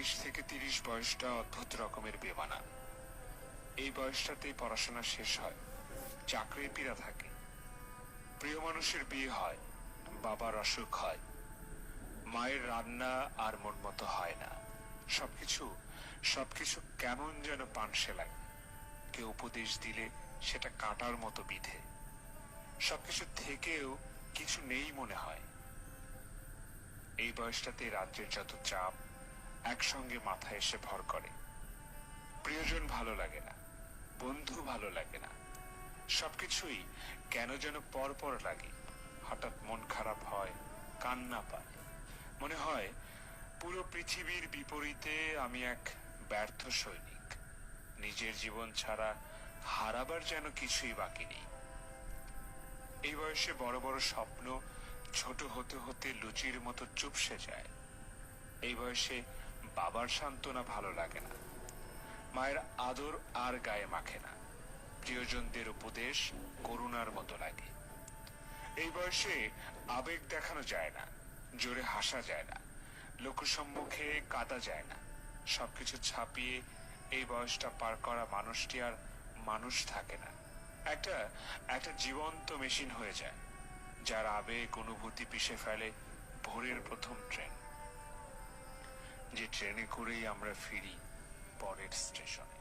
তেইশ থেকে তিরিশ বয়সটা অদ্ভুত রকমের বেমানা। এই বয়সটাতেই পড়াশোনা শেষ হয়, চাকরির পীড়া থাকে। প্রিয় মানুষের বিয়ে হয়, বাবার অসুখ হয়, মায়ের রান্না আর মন মতো হয় না। সবকিছু সবকিছু কেমন যেন পানসে লাগে। কেউ উপদেশ দিলে সেটা কাটার মতো বিধে। সবকিছু থেকেও কিছু নেই মনে হয়। এই বয়সটাতে রাজ্যের যত চাপ একসঙ্গে মাথায় এসে ভর করে। প্রিয়জন ভালো লাগে না, বন্ধু ভালো লাগে না। সবকিছুই কেন যেন পর পর লাগে। হঠাৎ মন খারাপ হয়, কান্না পায়। মনে হয় পুরো পৃথিবীর বিপরীতে আমি এক ব্যর্থ সৈনিক। নিজের জীবন ছাড়া হারাবার যেন কিছুই বাকি নেই। এই বয়সে বড় বড় স্বপ্ন ছোট হতে হতে লুচির মতো চুপসে যায়। এই বয়সে বাবার সান্ত্বনা ভালো লাগে না। মায়ের আদর আর গায়ে মাখে না। প্রিয়জনদের উপদেশ করুণার মতো লাগে। এই বয়সে আবেগ দেখানো যায় না, জোরে হাসা যায় না, লোকসম্মুখে কাঁদা যায় না। সবকিছু ছাপিয়ে এই বয়সটা পার করা মানুষটি আর মানুষ থাকে না। একটা একটা জীবন্ত মেশিন হয়ে যায়, যার আবেগ অনুভূতি পিষে ফেলে ভোরের প্রথম ট্রেন। যে ট্রেনে করেই আমরা ফিরি পরের স্টেশনে।